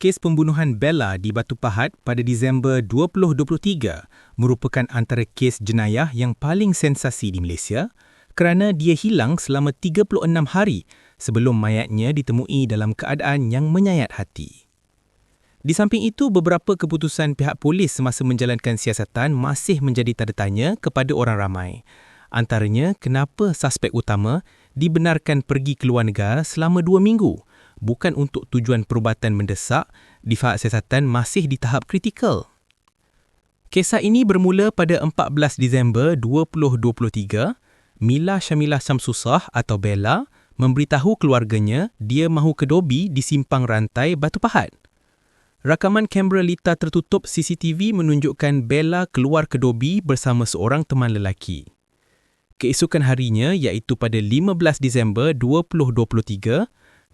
Kes pembunuhan Bella di Batu Pahat pada Disember 2023 merupakan antara kes jenayah yang paling sensasi di Malaysia kerana dia hilang selama 36 hari sebelum mayatnya ditemui dalam keadaan yang menyayat hati. Di samping itu, beberapa keputusan pihak polis semasa menjalankan siasatan masih menjadi tanda tanya kepada orang ramai. Antaranya, kenapa suspek utama dibenarkan pergi ke luar negara selama dua minggu bukan untuk tujuan perubatan mendesak, difahak siasatan masih di tahap kritikal. Kisah ini bermula pada 14 Disember 2023. Mila Syamila Samsusah atau Bella memberitahu keluarganya dia mahu ke Dobi di simpang rantai Batu Pahat. Rakaman kamera lita tertutup CCTV menunjukkan Bella keluar ke Dobi bersama seorang teman lelaki. Keesokan harinya iaitu pada 15 Disember 2023,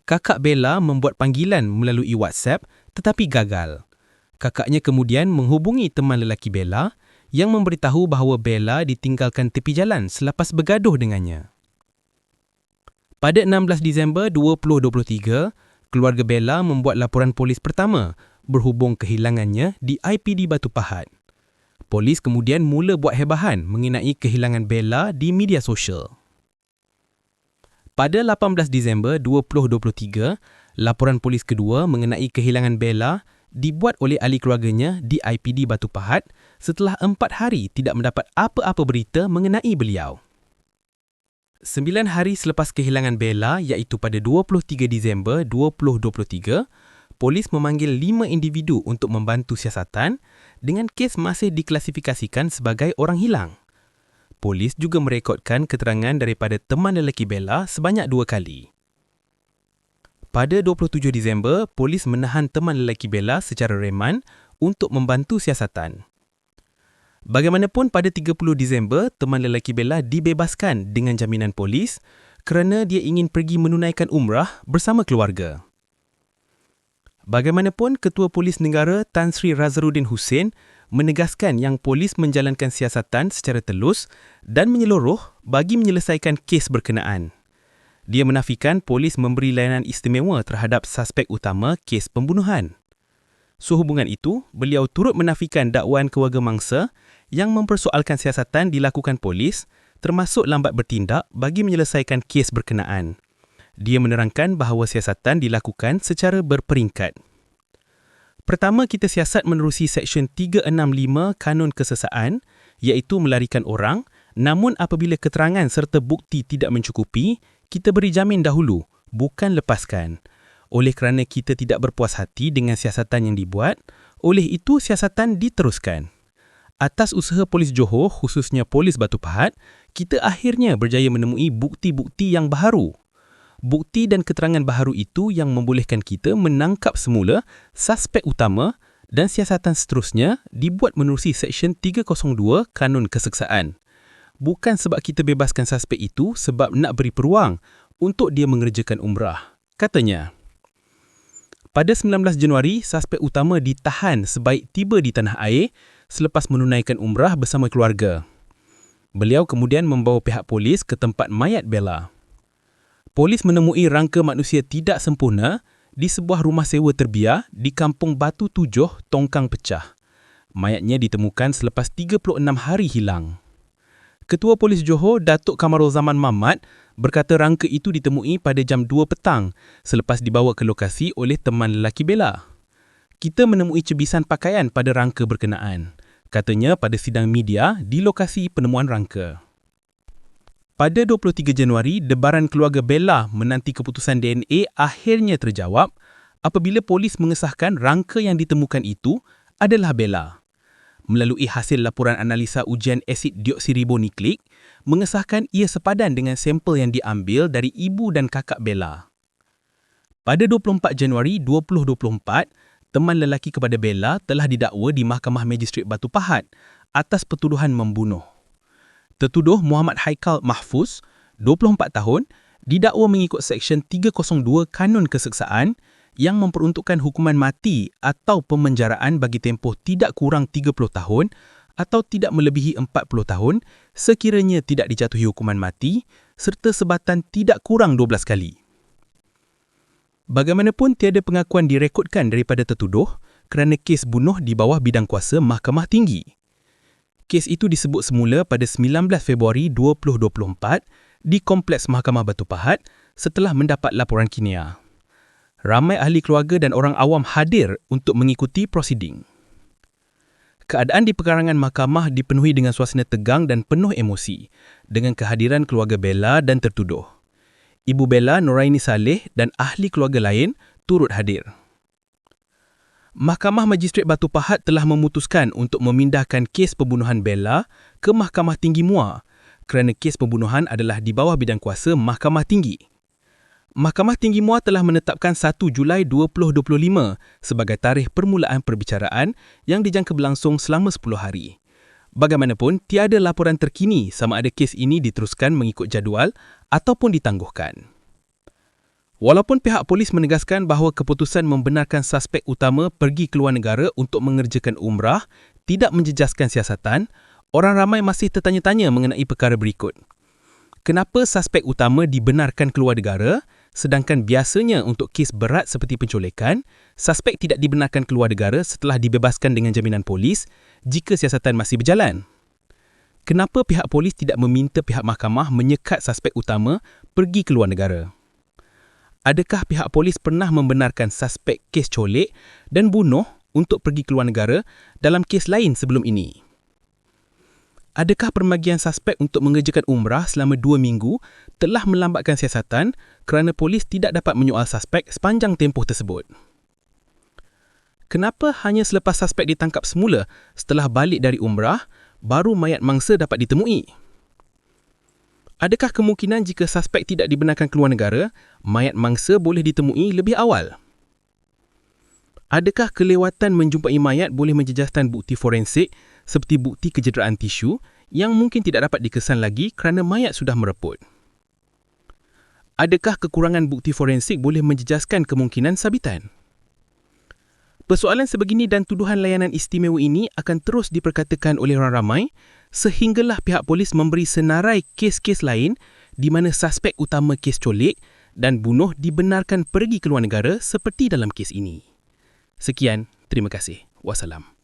kakak Bella membuat panggilan melalui WhatsApp tetapi gagal. Kakaknya kemudian menghubungi teman lelaki Bella yang memberitahu bahawa Bella ditinggalkan tepi jalan selepas bergaduh dengannya. Pada 16 Disember 2023, keluarga Bella membuat laporan polis pertama berhubung kehilangannya di IPD Batu Pahat. Polis kemudian mula buat hebahan mengenai kehilangan Bella di media sosial. Pada 18 Disember 2023, laporan polis kedua mengenai kehilangan Bella dibuat oleh ahli keluarganya di IPD Batu Pahat setelah empat hari tidak mendapat apa-apa berita mengenai beliau. Sembilan hari selepas kehilangan Bella iaitu pada 23 Disember 2023, polis memanggil lima individu untuk membantu siasatan dengan kes masih diklasifikasikan sebagai orang hilang. Polis juga merekodkan keterangan daripada teman lelaki Bella sebanyak dua kali. Pada 27 Disember, polis menahan teman lelaki Bella secara reman untuk membantu siasatan. Bagaimanapun pada 30 Disember, teman lelaki Bella dibebaskan dengan jaminan polis kerana dia ingin pergi menunaikan umrah bersama keluarga. Bagaimanapun, Ketua Polis Negara Tan Sri Razarudin Hussein menegaskan yang polis menjalankan siasatan secara telus dan menyeluruh bagi menyelesaikan kes berkenaan. Dia menafikan polis memberi layanan istimewa terhadap suspek utama kes pembunuhan. Sehubungan itu, beliau turut menafikan dakwaan keluarga mangsa yang mempersoalkan siasatan dilakukan polis termasuk lambat bertindak bagi menyelesaikan kes berkenaan. Dia menerangkan bahawa siasatan dilakukan secara berperingkat. Pertama, kita siasat menerusi Seksyen 365 Kanun Kesesaan iaitu melarikan orang namun apabila keterangan serta bukti tidak mencukupi, kita beri jamin dahulu, bukan lepaskan. Oleh kerana kita tidak berpuas hati dengan siasatan yang dibuat, oleh itu siasatan diteruskan. Atas usaha polis Johor, khususnya polis Batu Pahat, kita akhirnya berjaya menemui bukti-bukti yang baharu bukti dan keterangan baharu itu yang membolehkan kita menangkap semula suspek utama dan siasatan seterusnya dibuat menerusi Seksyen 302 Kanun Keseksaan. Bukan sebab kita bebaskan suspek itu sebab nak beri peluang untuk dia mengerjakan umrah. Katanya, pada 19 Januari, suspek utama ditahan sebaik tiba di tanah air selepas menunaikan umrah bersama keluarga. Beliau kemudian membawa pihak polis ke tempat mayat Bella polis menemui rangka manusia tidak sempurna di sebuah rumah sewa terbiar di Kampung Batu Tujuh, Tongkang Pecah. Mayatnya ditemukan selepas 36 hari hilang. Ketua Polis Johor, Datuk Kamarul Zaman Mamat, berkata rangka itu ditemui pada jam 2 petang selepas dibawa ke lokasi oleh teman lelaki Bella. Kita menemui cebisan pakaian pada rangka berkenaan. Katanya pada sidang media di lokasi penemuan rangka. Pada 23 Januari, debaran keluarga Bella menanti keputusan DNA akhirnya terjawab apabila polis mengesahkan rangka yang ditemukan itu adalah Bella. Melalui hasil laporan analisa ujian asid dioksiribonukleik, mengesahkan ia sepadan dengan sampel yang diambil dari ibu dan kakak Bella. Pada 24 Januari 2024, teman lelaki kepada Bella telah didakwa di Mahkamah Magistrate Batu Pahat atas pertuduhan membunuh. Tertuduh Muhammad Haikal Mahfuz, 24 tahun, didakwa mengikut Seksyen 302 Kanun Keseksaan yang memperuntukkan hukuman mati atau pemenjaraan bagi tempoh tidak kurang 30 tahun atau tidak melebihi 40 tahun sekiranya tidak dijatuhi hukuman mati serta sebatan tidak kurang 12 kali. Bagaimanapun tiada pengakuan direkodkan daripada tertuduh kerana kes bunuh di bawah bidang kuasa Mahkamah Tinggi. Kes itu disebut semula pada 19 Februari 2024 di Kompleks Mahkamah Batu Pahat setelah mendapat laporan kinia. Ramai ahli keluarga dan orang awam hadir untuk mengikuti prosiding. Keadaan di pekarangan mahkamah dipenuhi dengan suasana tegang dan penuh emosi dengan kehadiran keluarga Bella dan tertuduh. Ibu Bella Noraini Saleh dan ahli keluarga lain turut hadir. Mahkamah Majistret Batu Pahat telah memutuskan untuk memindahkan kes pembunuhan Bella ke Mahkamah Tinggi Muar kerana kes pembunuhan adalah di bawah bidang kuasa Mahkamah Tinggi. Mahkamah Tinggi Muar telah menetapkan 1 Julai 2025 sebagai tarikh permulaan perbicaraan yang dijangka berlangsung selama 10 hari. Bagaimanapun, tiada laporan terkini sama ada kes ini diteruskan mengikut jadual ataupun ditangguhkan. Walaupun pihak polis menegaskan bahawa keputusan membenarkan suspek utama pergi ke luar negara untuk mengerjakan umrah tidak menjejaskan siasatan, orang ramai masih tertanya-tanya mengenai perkara berikut. Kenapa suspek utama dibenarkan keluar negara sedangkan biasanya untuk kes berat seperti penculikan, suspek tidak dibenarkan keluar negara setelah dibebaskan dengan jaminan polis jika siasatan masih berjalan. Kenapa pihak polis tidak meminta pihak mahkamah menyekat suspek utama pergi ke luar negara? Adakah pihak polis pernah membenarkan suspek kes colik dan bunuh untuk pergi ke luar negara dalam kes lain sebelum ini? Adakah permagian suspek untuk mengerjakan umrah selama dua minggu telah melambatkan siasatan kerana polis tidak dapat menyoal suspek sepanjang tempoh tersebut? Kenapa hanya selepas suspek ditangkap semula setelah balik dari umrah, baru mayat mangsa dapat ditemui? Adakah kemungkinan jika suspek tidak dibenarkan keluar negara, mayat mangsa boleh ditemui lebih awal? Adakah kelewatan menjumpai mayat boleh menjejaskan bukti forensik seperti bukti kecederaan tisu yang mungkin tidak dapat dikesan lagi kerana mayat sudah mereput? Adakah kekurangan bukti forensik boleh menjejaskan kemungkinan sabitan? Persoalan sebegini dan tuduhan layanan istimewa ini akan terus diperkatakan oleh orang ramai sehinggalah pihak polis memberi senarai kes-kes lain di mana suspek utama kes colik dan bunuh dibenarkan pergi ke luar negara seperti dalam kes ini. Sekian, terima kasih. Wassalam.